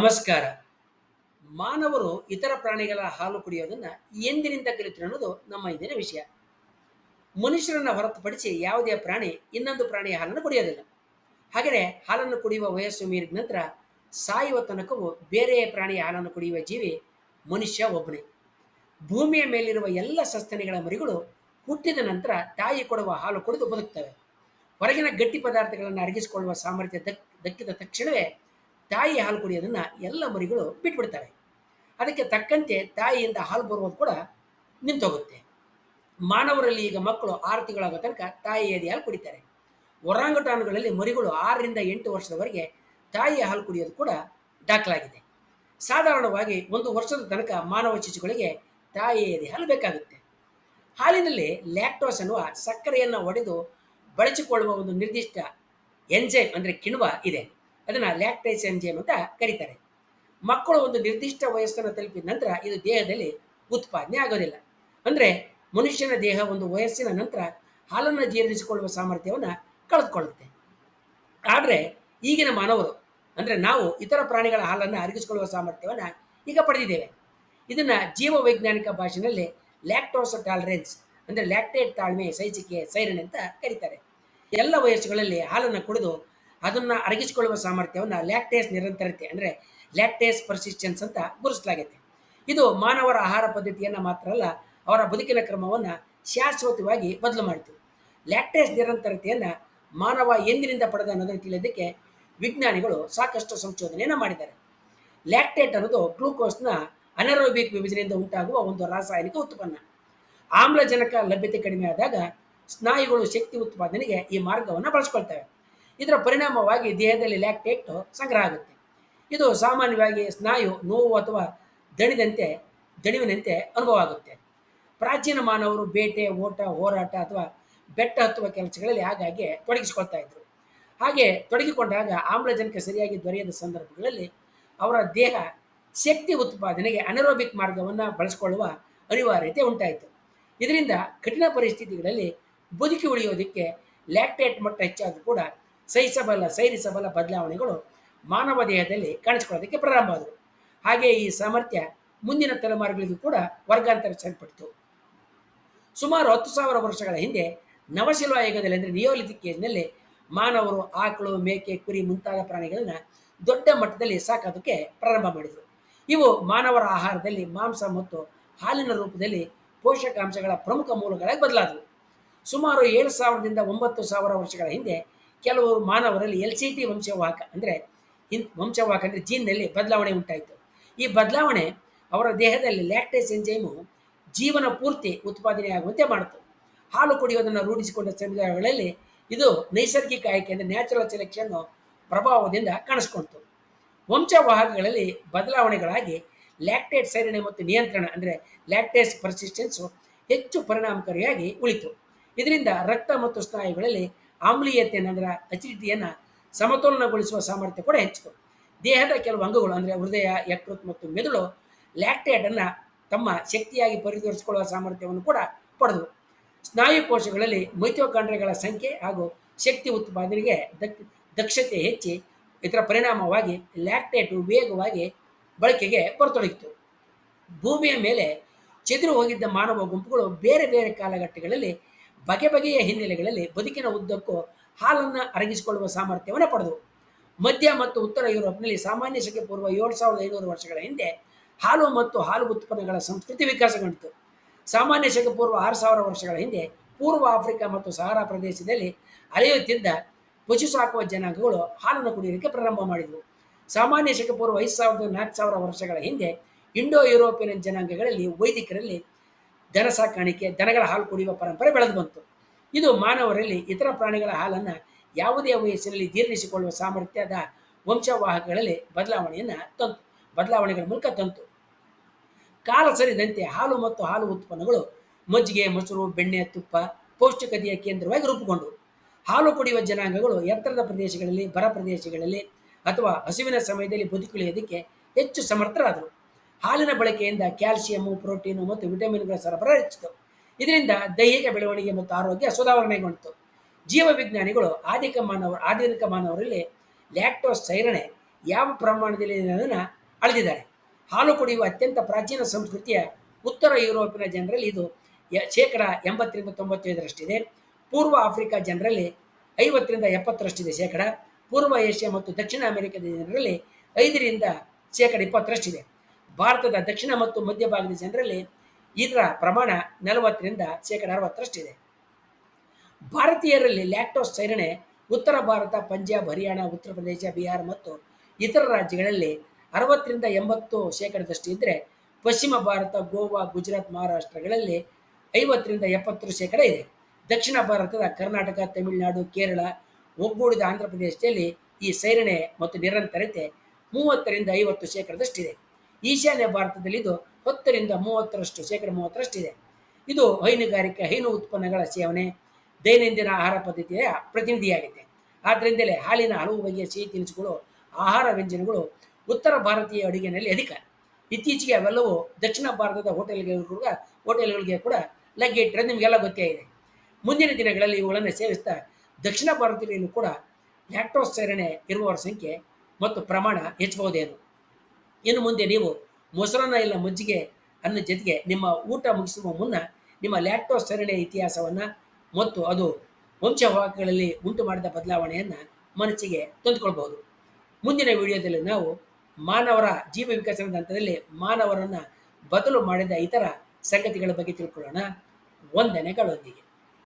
ನಮಸ್ಕಾರ. ಮಾನವರು ಇತರ ಪ್ರಾಣಿಗಳ ಹಾಲು ಕುಡಿಯೋದನ್ನ ಎಂದಿನಿಂದ ಕಲಿತರು ಅನ್ನೋದು ನಮ್ಮ ಇಂದಿನ ವಿಷಯ. ಮನುಷ್ಯರನ್ನ ಹೊರತುಪಡಿಸಿ ಯಾವುದೇ ಪ್ರಾಣಿ ಇನ್ನೊಂದು ಪ್ರಾಣಿಯ ಹಾಲನ್ನು ಕುಡಿಯೋದಿಲ್ಲ. ಹಾಗೆಯೇ ಹಾಲನ್ನು ಕುಡಿಯುವ ವಯಸ್ಸು ಮೀರಿದ ನಂತರ ಸಾಯುವ ತನಕವೂ ಬೇರೆ ಪ್ರಾಣಿಯ ಹಾಲನ್ನು ಕುಡಿಯುವ ಜೀವಿ ಮನುಷ್ಯ ಒಬ್ಬನೇ. ಭೂಮಿಯ ಮೇಲಿರುವ ಎಲ್ಲ ಸಸ್ತನಿಗಳ ಮರಿಗಳು ಹುಟ್ಟಿದ ನಂತರ ತಾಯಿ ಕೊಡುವ ಹಾಲು ಕುಡಿದು ಬದುಕ್ತವೆ. ಹೊರಗಿನ ಗಟ್ಟಿ ಪದಾರ್ಥಗಳನ್ನು ಅರಗಿಸಿಕೊಳ್ಳುವ ಸಾಮರ್ಥ್ಯ ದಕ್, ದಕ್ಕಿದ ತಕ್ಷಣವೇ ತಾಯಿ ಹಾಲು ಕುಡಿಯೋದನ್ನು ಎಲ್ಲ ಮರಿಗಳು ಬಿಟ್ಬಿಡ್ತವೆ. ಅದಕ್ಕೆ ತಕ್ಕಂತೆ ತಾಯಿಯಿಂದ ಹಾಲು ಬರುವುದು ಕೂಡ ನಿಂತೋಗುತ್ತೆ. ಮಾನವರಲ್ಲಿ ಈಗ ಮಕ್ಕಳು ಆರು ತಿಂಗಳಾಗೋ ತನಕ ತಾಯಿ ಎದೆ ಹಾಲು ಕುಡಿತಾರೆ. ಒರಾಂಗಟಾನುಗಳಲ್ಲಿ ಮರಿಗಳು ಆರರಿಂದ ಎಂಟು ವರ್ಷದವರೆಗೆ ತಾಯಿಯ ಹಾಲು ಕುಡಿಯೋದು ಕೂಡ ದಾಖಲಾಗಿದೆ. ಸಾಧಾರಣವಾಗಿ ಒಂದು ವರ್ಷದ ತನಕ ಮಾನವ ಶಿಶುಗಳಿಗೆ ತಾಯಿ ಎದೆ ಹಾಲು ಬೇಕಾಗುತ್ತೆ. ಹಾಲಿನಲ್ಲಿ ಲ್ಯಾಕ್ಟೋಸ್ ಅನ್ನುವ ಸಕ್ಕರೆಯನ್ನು ಒಡೆದು ಬಳಸಿಕೊಳ್ಳುವ ಒಂದು ನಿರ್ದಿಷ್ಟ ಎಂಜೈಮ್ ಅಂದರೆ ಕಿಣ್ವ ಇದೆ. ಅದನ್ನು ಲ್ಯಾಕ್ಟೇಸ್ ಎಂಜೈಮ್ ಅಂತ ಕರೀತಾರೆ. ಮಕ್ಕಳು ಒಂದು ನಿರ್ದಿಷ್ಟ ವಯಸ್ಸನ್ನು ತಲುಪಿದ ನಂತರ ಇದು ದೇಹದಲ್ಲಿ ಉತ್ಪಾದನೆ ಆಗೋದಿಲ್ಲ. ಅಂದರೆ ಮನುಷ್ಯನ ದೇಹ ಒಂದು ವಯಸ್ಸಿನ ನಂತರ ಹಾಲನ್ನು ಜೀರ್ಣಿಸಿಕೊಳ್ಳುವ ಸಾಮರ್ಥ್ಯವನ್ನು ಕಳೆದುಕೊಳ್ಳುತ್ತೆ. ಆದರೆ ಈಗಿನ ಮಾನವರು, ಅಂದರೆ ನಾವು ಇತರ ಪ್ರಾಣಿಗಳ ಹಾಲನ್ನು ಅರಗಿಸಿಕೊಳ್ಳುವ ಸಾಮರ್ಥ್ಯವನ್ನು ಈಗ ಪಡೆದಿದ್ದೇವೆ. ಇದನ್ನು ಜೀವವೈಜ್ಞಾನಿಕ ಭಾಷೆಯಲ್ಲಿ ಲ್ಯಾಕ್ಟೋಸ್ ಟಾಲರೆನ್ಸ್ ಅಂದರೆ ಲ್ಯಾಕ್ಟೇಟ್ ತಾಳ್ಮೆ ಸೈಜಿಕೆ ಸೈರನ್ ಅಂತ ಕರೀತಾರೆ. ಎಲ್ಲ ವಯಸ್ಸುಗಳಲ್ಲಿ ಹಾಲನ್ನು ಕುಡಿದು ಅದನ್ನು ಅರಗಿಸಿಕೊಳ್ಳುವ ಸಾಮರ್ಥ್ಯವನ್ನು ಲ್ಯಾಕ್ಟೇಸ್ ನಿರಂತರತೆ ಅಂದರೆ ಲ್ಯಾಕ್ಟೇಸ್ ಪರ್ಸಿಸ್ಟೆನ್ಸ್ ಅಂತ ಗುರುತಿಸಲಾಗಿದೆ ಇದು ಮಾನವರ ಆಹಾರ ಪದ್ಧತಿಯನ್ನು ಮಾತ್ರ ಅಲ್ಲ, ಅವರ ಬದುಕಿನ ಕ್ರಮವನ್ನು ಶಾಶ್ವತವಾಗಿ ಬದಲು ಮಾಡಿತು. ಲ್ಯಾಕ್ಟೇಸ್ ನಿರಂತರತೆಯನ್ನು ಮಾನವ ಎಂದಿನಿಂದ ಪಡೆದ ಅನ್ನೋದನ್ನು ತಿಳಿಯೋದಕ್ಕೆ ವಿಜ್ಞಾನಿಗಳು ಸಾಕಷ್ಟು ಸಂಶೋಧನೆಯನ್ನು ಮಾಡಿದ್ದಾರೆ. ಲ್ಯಾಕ್ಟೇಟ್ ಅನ್ನೋದು ಗ್ಲೂಕೋಸ್ನ ಅನರೋಬಿಕ್ ವಿಭಜನೆಯಿಂದ ಉಂಟಾಗುವ ಒಂದು ರಾಸಾಯನಿಕ ಉತ್ಪನ್ನ. ಆಮ್ಲಜನಕ ಲಭ್ಯತೆ ಕಡಿಮೆ ಆದಾಗ ಸ್ನಾಯುಗಳು ಶಕ್ತಿ ಉತ್ಪಾದನೆಗೆ ಈ ಮಾರ್ಗವನ್ನು ಬಳಸ್ಕೊಳ್ತವೆ. ಇದರ ಪರಿಣಾಮವಾಗಿ ದೇಹದಲ್ಲಿ ಲ್ಯಾಕ್ಟೇಟ್ ಸಂಗ್ರಹ ಆಗುತ್ತೆ. ಇದು ಸಾಮಾನ್ಯವಾಗಿ ಸ್ನಾಯು, ನೋವು ಅಥವಾ ದಣಿದಂತೆ, ದಣಿವಿನಂತೆ ಅನುಭವ ಆಗುತ್ತೆ. ಪ್ರಾಚೀನ ಮಾನವರು ಬೇಟೆ, ಓಟ, ಹೋರಾಟ ಅಥವಾ ಬೆಟ್ಟ ಹತ್ತುವ ಕೆಲಸಗಳಲ್ಲಿ ಹಾಗಾಗಿ ತೊಡಗಿಸಿಕೊಳ್ತಾ ಇದ್ರು. ಹಾಗೆ ತೊಡಗಿಕೊಂಡಾಗ ಆಮ್ಲಜನಕ ಸರಿಯಾಗಿ ದೊರೆಯದ ಸಂದರ್ಭಗಳಲ್ಲಿ ಅವರ ದೇಹ ಶಕ್ತಿ ಉತ್ಪಾದನೆಗೆ ಅನರೋಬಿಕ್ ಮಾರ್ಗವನ್ನು ಬಳಸಿಕೊಳ್ಳುವ ಅನಿವಾರ್ಯತೆ ಉಂಟಾಯಿತು. ಇದರಿಂದ ಕಠಿಣ ಪರಿಸ್ಥಿತಿಗಳಲ್ಲಿ ಬದುಕಿ ಉಳಿಯೋದಕ್ಕೆ ಲ್ಯಾಕ್ಟೇಟ್ ಮಟ್ಟ ಹೆಚ್ಚಾದರೂ ಕೂಡ ಸಹಿಸಬಲ್ಲ, ಸೈರಿಸಬಲ್ಲ ಬದಲಾವಣೆಗಳು ಮಾನವ ದೇಹದಲ್ಲಿ ಕಾಣಿಸಿಕೊಳ್ಳೋದಕ್ಕೆ ಪ್ರಾರಂಭ ಆದವು. ಹಾಗೆ ಈ ಸಾಮರ್ಥ್ಯ ಮುಂದಿನ ತಲೆಮಾರುಗಳಿಗೂ ಕೂಡ ವರ್ಗಾಂತರಿಸಲ್ಪಟ್ಟಿತು ಸುಮಾರು ಹತ್ತು ಸಾವಿರ ವರ್ಷಗಳ ಹಿಂದೆ ನವಶಿಲ್ವ ಯುಗದಲ್ಲಿ ಅಂದರೆ ನಿಯೋಲಿಥಿಕ್ ಏಜ್ನಲ್ಲಿ ಮಾನವರು ಆಕಳು, ಮೇಕೆ, ಕುರಿ ಮುಂತಾದ ಪ್ರಾಣಿಗಳನ್ನು ದೊಡ್ಡ ಮಟ್ಟದಲ್ಲಿ ಸಾಕೋದಕ್ಕೆ ಪ್ರಾರಂಭ ಮಾಡಿದರು. ಇವು ಮಾನವರ ಆಹಾರದಲ್ಲಿ ಮಾಂಸ ಮತ್ತು ಹಾಲಿನ ರೂಪದಲ್ಲಿ ಪೋಷಕಾಂಶಗಳ ಪ್ರಮುಖ ಮೂಲಗಳಾಗಿ ಬದಲಾದವು. ಸುಮಾರು ಏಳು ಸಾವಿರದಿಂದ ಒಂಬತ್ತು ಸಾವಿರ ವರ್ಷಗಳ ಹಿಂದೆ ಕೆಲವರು ಮಾನವರಲ್ಲಿ ಎಲ್ ಸಿ ಟಿ ವಂಶವಾಹಕ ಅಂದರೆ ಇನ್ ವಂಶವಾಹಕ ಅಂದರೆ ಜೀನ್ನಲ್ಲಿ ಬದಲಾವಣೆ ಉಂಟಾಯಿತು. ಈ ಬದಲಾವಣೆ ಅವರ ದೇಹದಲ್ಲಿ ಲ್ಯಾಕ್ಟೇಸ್ ಎಂಜೈಮು ಜೀವನ ಪೂರ್ತಿ ಉತ್ಪಾದನೆಯಾಗುವಂತೆ ಮಾಡಿತು. ಹಾಲು ಕುಡಿಯೋದನ್ನು ರೂಢಿಸಿಕೊಂಡ ಸಮುದಾಯಗಳಲ್ಲಿ ಇದು ನೈಸರ್ಗಿಕ ಆಯ್ಕೆ ಅಂದರೆ ನ್ಯಾಚುರಲ್ ಸೆಲೆಕ್ಷನ್ನು ಪ್ರಭಾವದಿಂದ ಕಾಣಿಸ್ಕೊಳ್ತು ವಂಶವಾಹಕಗಳಲ್ಲಿ ಬದಲಾವಣೆಗಳಾಗಿ ಲ್ಯಾಕ್ಟೇಟ್ ಸೈರಣೆ ಮತ್ತು ನಿಯಂತ್ರಣ ಅಂದರೆ ಲ್ಯಾಕ್ಟೇಸ್ ಪರ್ಸಿಸ್ಟೆನ್ಸು ಹೆಚ್ಚು ಪರಿಣಾಮಕಾರಿಯಾಗಿ ಉಳಿತು. ಇದರಿಂದ ರಕ್ತ ಮತ್ತು ಸ್ನಾಯುಗಳಲ್ಲಿ ಆಮ್ಲೀಯತೆಯನ್ನು ಅಂದರೆ ಅಸಿಡಿಟಿಯನ್ನು ಸಮತೋಲನಗೊಳಿಸುವ ಸಾಮರ್ಥ್ಯ ಕೂಡ ಹೆಚ್ಚು. ದೇಹದ ಕೆಲವು ಅಂಗಗಳು ಅಂದರೆ ಹೃದಯ, ಯಕೃತ್ ಮತ್ತು ಮೆದುಳು ಲ್ಯಾಕ್ಟೇಟನ್ನು ತಮ್ಮ ಶಕ್ತಿಯಾಗಿ ಪರಿವರ್ತಿಸಿಕೊಳ್ಳುವ ಸಾಮರ್ಥ್ಯವನ್ನು ಕೂಡ ಪಡೆದು. ಸ್ನಾಯು ಕೋಶಗಳಲ್ಲಿ ಮೈಥೋಕಾಂಡ್ರಿಯಗಳ ಸಂಖ್ಯೆ ಹಾಗೂ ಶಕ್ತಿ ಉತ್ಪಾದನೆಗೆ ದಕ್, ದಕ್ಷತೆ ಹೆಚ್ಚಿ ಇದರ ಪರಿಣಾಮವಾಗಿ ಲ್ಯಾಕ್ಟೇಟು ವೇಗವಾಗಿ ಬಳಕೆಗೆ ಬರತೊಡಗಿತು ಭೂಮಿಯ ಮೇಲೆ ಚದುರು ಹೋಗಿದ್ದ ಮಾನವ ಗುಂಪುಗಳು ಬೇರೆ ಬೇರೆ ಕಾಲಘಟ್ಟಗಳಲ್ಲಿ ಬಗೆ ಬಗೆಯ ಹಿನ್ನೆಲೆಗಳಲ್ಲಿ ಬದುಕಿನ ಉದ್ದಕ್ಕೂ ಹಾಲನ್ನು ಅರಗಿಸಿಕೊಳ್ಳುವ ಸಾಮರ್ಥ್ಯವನ್ನು ಪಡೆದವು ಮಧ್ಯ ಮತ್ತು ಉತ್ತರ ಯುರೋಪ್ನಲ್ಲಿ ಸಾಮಾನ್ಯ ಶಕೆ ಪೂರ್ವ ಏಳು ಸಾವಿರದ ಐನೂರು ವರ್ಷಗಳ ಹಿಂದೆ ಹಾಲು ಮತ್ತು ಹಾಲು ಉತ್ಪನ್ನಗಳ ಸಂಸ್ಕೃತಿ ವಿಕಾಸಗೊಂಡಿತು ಸಾಮಾನ್ಯ ಶಕೆ ಪೂರ್ವ ಆರು ಸಾವಿರ ವರ್ಷಗಳ ಹಿಂದೆ ಪೂರ್ವ ಆಫ್ರಿಕಾ ಮತ್ತು ಸಹಾರಾ ಪ್ರದೇಶದಲ್ಲಿ ಅಲೆಯುತ್ತಿದ್ದ ಪಶು ಸಾಕುವ ಜನಾಂಗಗಳು ಹಾಲನ್ನು ಕುಡಿಯೋದಕ್ಕೆ ಪ್ರಾರಂಭ ಮಾಡಿದವು. ಸಾಮಾನ್ಯ ಶಕೆ ಪೂರ್ವ ಐದು ಸಾವಿರದ ನಾಲ್ಕು ಸಾವಿರ ವರ್ಷಗಳ ಹಿಂದೆ ಇಂಡೋ ಯುರೋಪಿಯನ್ ಜನಾಂಗಗಳಲ್ಲಿ ವೈದಿಕರಲ್ಲಿ ದನ ಸಾಕಾಣಿಕೆ, ದನಗಳ ಹಾಲು ಕುಡಿಯುವ ಪರಂಪರೆ ಬೆಳೆದು ಬಂತು. ಇದು ಮಾನವರಲ್ಲಿ ಇತರ ಪ್ರಾಣಿಗಳ ಹಾಲನ್ನು ಯಾವುದೇ ವಯಸ್ಸಿನಲ್ಲಿ ಜೀರ್ಣಿಸಿಕೊಳ್ಳುವ ಸಾಮರ್ಥ್ಯದ ವಂಶವಾಹಕಗಳಲ್ಲಿ ಬದಲಾವಣೆಯನ್ನು ತಂತು, ಬದಲಾವಣೆಗಳ ಮೂಲಕ ತಂತು. ಕಾಲ ಸರಿದಂತೆ ಹಾಲು ಮತ್ತು ಹಾಲು ಉತ್ಪನ್ನಗಳು ಮಜ್ಜಿಗೆ, ಮೊಸರು, ಬೆಣ್ಣೆ, ತುಪ್ಪ, ಪೌಷ್ಟಿಕತೆಯ ಕೇಂದ್ರವಾಗಿ ರೂಪುಗೊಂಡವು. ಹಾಲು ಕುಡಿಯುವ ಜನಾಂಗಗಳು ಎತ್ತರದ ಪ್ರದೇಶಗಳಲ್ಲಿ, ಬರ ಪ್ರದೇಶಗಳಲ್ಲಿ ಅಥವಾ ಹಸುವಿನ ಸಮಯದಲ್ಲಿ ಬದುಕುಳಿಯೋದಕ್ಕೆ ಹೆಚ್ಚು ಸಮರ್ಥರಾದರು. ಹಾಲಿನ ಬಳಕೆಯಿಂದ ಕ್ಯಾಲ್ಸಿಯಂ, ಪ್ರೋಟೀನು ಮತ್ತು ವಿಟಮಿನ್ಗಳ ಸರಬರಾಜು ಹೆಚ್ಚಿತು. ಇದರಿಂದ ದೈಹಿಕ ಬೆಳವಣಿಗೆ ಮತ್ತು ಆರೋಗ್ಯ ಸುಧಾರಣೆಗೊಂಡಿತು. ಜೀವವಿಜ್ಞಾನಿಗಳು ಆದಿಕ ಮಾನವ, ಆಧುನಿಕ ಮಾನವರಲ್ಲಿ ಲ್ಯಾಕ್ಟೋಸ್ ಸೈರಣೆ ಯಾವ ಪ್ರಮಾಣದಲ್ಲಿ ಅನ್ನೋದನ್ನು ಅಳೆದಿದ್ದಾರೆ. ಹಾಲು ಕುಡಿಯುವ ಅತ್ಯಂತ ಪ್ರಾಚೀನ ಸಂಸ್ಕೃತಿಯ ಉತ್ತರ ಯುರೋಪಿನ ಜನರಲ್ಲಿ ಇದು ಶೇಕಡ ಎಂಬತ್ತರಿಂದ ತೊಂಬತ್ತೈದರಷ್ಟಿದೆ ಪೂರ್ವ ಆಫ್ರಿಕಾ ಜನರಲ್ಲಿ ಐವತ್ತರಿಂದ ಎಪ್ಪತ್ತರಷ್ಟಿದೆ ಶೇಕಡ. ಪೂರ್ವ ಏಷ್ಯಾ ಮತ್ತು ದಕ್ಷಿಣ ಅಮೆರಿಕದ ಜನರಲ್ಲಿ ಐದರಿಂದ ಶೇಕಡ ಇಪ್ಪತ್ತರಷ್ಟಿದೆ. ಭಾರತದ ದಕ್ಷಿಣ ಮತ್ತು ಮಧ್ಯ ಭಾಗದ ಜನರಲ್ಲಿ ಇದರ ಪ್ರಮಾಣ ನಲವತ್ತರಿಂದ ಶೇಕಡ ಅರವತ್ತರಷ್ಟಿದೆ. ಭಾರತೀಯರಲ್ಲಿ ಲ್ಯಾಕ್ಟೋಸ್ ಸೇರಣೆ ಉತ್ತರ ಭಾರತ, ಪಂಜಾಬ್, ಹರಿಯಾಣ, ಉತ್ತರ ಪ್ರದೇಶ, ಬಿಹಾರ ಮತ್ತು ಇತರ ರಾಜ್ಯಗಳಲ್ಲಿ ಅರವತ್ತರಿಂದ ಎಂಬತ್ತು ಶೇಕಡದಷ್ಟು ಇದ್ದರೆ ಪಶ್ಚಿಮ ಭಾರತ, ಗೋವಾ, ಗುಜರಾತ್, ಮಹಾರಾಷ್ಟ್ರಗಳಲ್ಲಿ ಐವತ್ತರಿಂದ ಎಪ್ಪತ್ತು ಶೇಕಡ ಇದೆ. ದಕ್ಷಿಣ ಭಾರತದ ಕರ್ನಾಟಕ, ತಮಿಳುನಾಡು, ಕೇರಳ, ಒಗ್ಗೂಡಿದ ಆಂಧ್ರ ಪ್ರದೇಶದಲ್ಲಿ ಈ ಸೈರಣೆ ಮತ್ತು ನಿರಂತರತೆ ಮೂವತ್ತರಿಂದ ಐವತ್ತು ಶೇಕಡದಷ್ಟಿದೆ. ಈಶಾನ್ಯ ಭಾರತದಲ್ಲಿ ಇದು ಹತ್ತರಿಂದ ಮೂವತ್ತರಷ್ಟು, ಶೇಕಡ ಮೂವತ್ತರಷ್ಟಿದೆ ಇದು. ಹೈನುಗಾರಿಕೆ, ಹೈನು ಉತ್ಪನ್ನಗಳ ಸೇವನೆ, ದೈನಂದಿನ ಆಹಾರ ಪದ್ಧತಿಯ ಪ್ರತಿನಿಧಿಯಾಗಿದೆ. ಆದ್ದರಿಂದಲೇ ಹಾಲಿನ ಹಲವು ಬಗೆಯ ಸಿಹಿ ತಿನಿಸುಗಳು, ಆಹಾರ ವ್ಯಂಜನಗಳು ಉತ್ತರ ಭಾರತೀಯ ಅಡುಗೆನಲ್ಲಿ ಅಧಿಕ. ಇತ್ತೀಚೆಗೆ ಅವೆಲ್ಲವೂ ದಕ್ಷಿಣ ಭಾರತದ ಹೋಟೆಲ್ಗೆ ಕೂಡ, ಹೋಟೆಲ್ಗಳಿಗೆ ಕೂಡ ಲಗ್ಗೆ ಇಟ್ಟರೆ ನಿಮಗೆಲ್ಲ ಗೊತ್ತೇ ಇದೆ. ಮುಂದಿನ ದಿನಗಳಲ್ಲಿ ಇವುಗಳನ್ನು ಸೇವಿಸ್ತಾ ದಕ್ಷಿಣ ಭಾರತೀಯರಲ್ಲೂ ಕೂಡ ಲ್ಯಾಕ್ಟೋಸ್ ಸೇರಣೆ ಇರುವವರ ಸಂಖ್ಯೆ ಮತ್ತು ಪ್ರಮಾಣ ಹೆಚ್ಚಬಹುದೇನು ಇನ್ನು ಮುಂದೆ ನೀವು ಮೊಸರನ್ನ ಇಲ್ಲ ಮಜ್ಜಿಗೆ ಅನ್ನೋ ಜೊತೆಗೆ ನಿಮ್ಮ ಊಟ ಮುಗಿಸುವ ಮುನ್ನ ನಿಮ್ಮ ಲ್ಯಾಕ್ಟೋಸ್ ಸರಣೆಯ ಇತಿಹಾಸವನ್ನು ಮತ್ತು ಅದು ವಂಶವಾಹಕಗಳಲ್ಲಿ ಉಂಟು ಮಾಡಿದ ಬದಲಾವಣೆಯನ್ನು ಮನಸ್ಸಿಗೆ ತಂದುಕೊಳ್ಬಹುದು. ಮುಂದಿನ ವಿಡಿಯೋದಲ್ಲಿ ನಾವು ಮಾನವರ ಜೀವ ವಿಕಸನದ ಹಂತದಲ್ಲಿ ಮಾನವರನ್ನು ಬದಲು ಮಾಡಿದ ಇತರ ಸಂಗತಿಗಳ ಬಗ್ಗೆ ತಿಳ್ಕೊಳ್ಳೋಣ. ವಂದನೆಗಳೊಂದಿಗೆ.